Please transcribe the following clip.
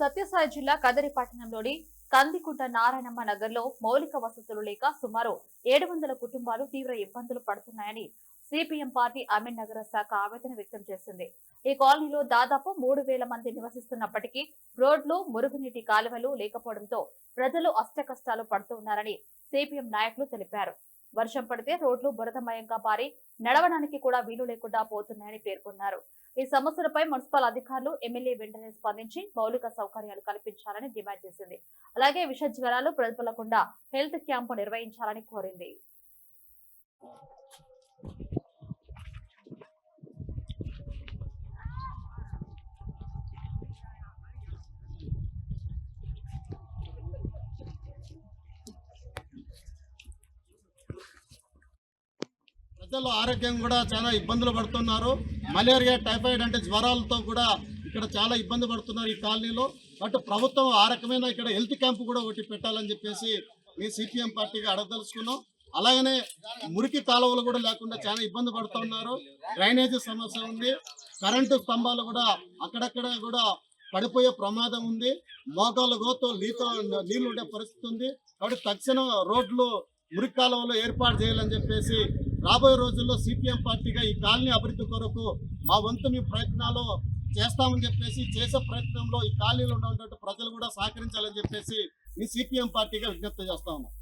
సత్యసాయి జిల్లా కదరి పట్టణంలోని కందికుంట నారాయణమ్మ నగర్లో మౌలిక వసతులు లేక సుమారు ఏడు వందల కుటుంబాలు తీవ్ర ఇబ్బందులు పడుతున్నాయని సిపిఎం పార్టీ అమీన్ నగర శాఖ ఆవేదన వ్యక్తం చేసింది. ఈ కాలనీలో దాదాపు మూడు వేల మంది నివసిస్తున్నప్పటికీ రోడ్లు మురుగునీటి కాలువలు లేకపోవడంతో ప్రజలు అష్టకష్టాలు పడుతున్నారని సిపిఎం నాయకులు తెలిపారు. వర్షం పడితే రోడ్లు బురదమయంగా పారి నడవడానికి కూడా వీలు లేకుండా పోతున్నాయని పేర్కొన్నారు. ఈ సమస్యలపై మున్సిపల్ అధికారులు ఎమ్మెల్యే వెంటనే స్పందించి మౌలిక సౌకర్యాలు కల్పించాలని డిమాండ్ చేసింది. అలాగే విష జ్వరాలు ప్రజలకుండా హెల్త్ క్యాంపు నిర్వహించాలని కోరింది. ప్రజలు ఆరోగ్యం కూడా చాలా ఇబ్బందులు పడుతున్నారు. మలేరియా టైఫాయిడ్ అంటే జ్వరాలతో కూడా ఇక్కడ చాలా ఇబ్బంది పడుతున్నారు ఈ కాలనీలో. బట్ ప్రభుత్వం ఆ రకమైన ఇక్కడ హెల్త్ క్యాంప్ కూడా ఒకటి పెట్టాలని చెప్పేసి మీ సిపిఎం పార్టీగా అడగదలుచుకున్నాం. అలాగనే మురికి కాలువలు కూడా లేకుండా చాలా ఇబ్బంది పడుతున్నారు డ్రైనేజీ సమస్య ఉంది. కరెంటు స్తంభాలు కూడా అక్కడక్కడ కూడా పడిపోయే ప్రమాదం ఉంది. మోకాలు గోతో నీతో నీళ్ళు ఉండే పరిస్థితి ఉంది. కాబట్టి తక్షణం రోడ్లు మురికి కాలువలు ఏర్పాటు చేయాలని చెప్పేసి రాబోయే రోజుల్లో సిపిఎం పార్టీగా ఈ కాలనీ అభివృద్ధి కొరకు మా వంతు మీ ప్రయత్నాలు చేస్తామని చెప్పేసి చేసే ప్రయత్నంలో ఈ కాలనీలో ఉన్నటువంటి ప్రజలు కూడా సహకరించాలని చెప్పేసి ఈ సిపిఎం పార్టీగా విజ్ఞప్తి చేస్తా ఉన్నాం.